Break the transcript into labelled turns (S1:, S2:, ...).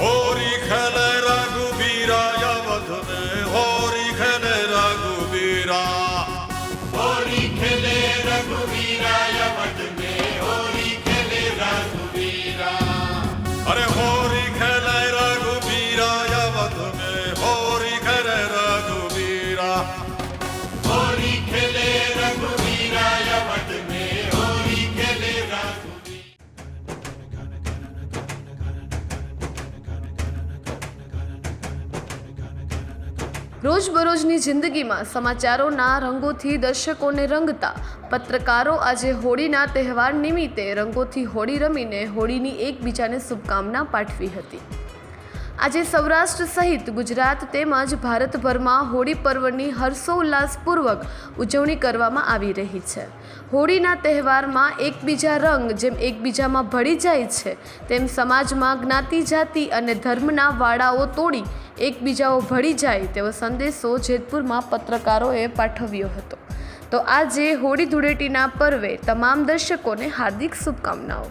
S1: होरी खेले रघुबीरा यावत ने होरी खेले
S2: रघुबीरा होरी खेले रघुबीरा यावत ने
S1: होरी खेले रघुबीरा अरे हो
S3: રોજબરોજની જિંદગીમાં સમાચારોના રંગોથી દર્શકોને રંગતા, પત્રકારો આજે હોળીના તહેવાર નિમિત્તે રંગોથી હોળી રમીને હોળીની એકબીજાને શુભકામના પાઠવી હતી. આજે સૌરાષ્ટ્ર સહિત ગુજરાત તેમજ ભારતભરમાં હોળી પર્વની હર્ષોલ્લાસપૂર્વક ઉજવણી કરવામાં આવી રહી છે. હોળીના તહેવારમાં એકબીજા રંગ જેમ એકબીજામાં ભળી જાય છે, તેમ સમાજમાં જ્ઞાતિ, જાતિ અને ધર્મના વાડાઓ તોડી એકબીજાઓ ભળી જાય તેવો સંદેશો જેતપુરમાં પત્રકારોએ પાઠવ્યો હતો. તો આજે હોળી ધૂળેટીના પર્વે તમામ દર્શકોને હાર્દિક શુભકામનાઓ.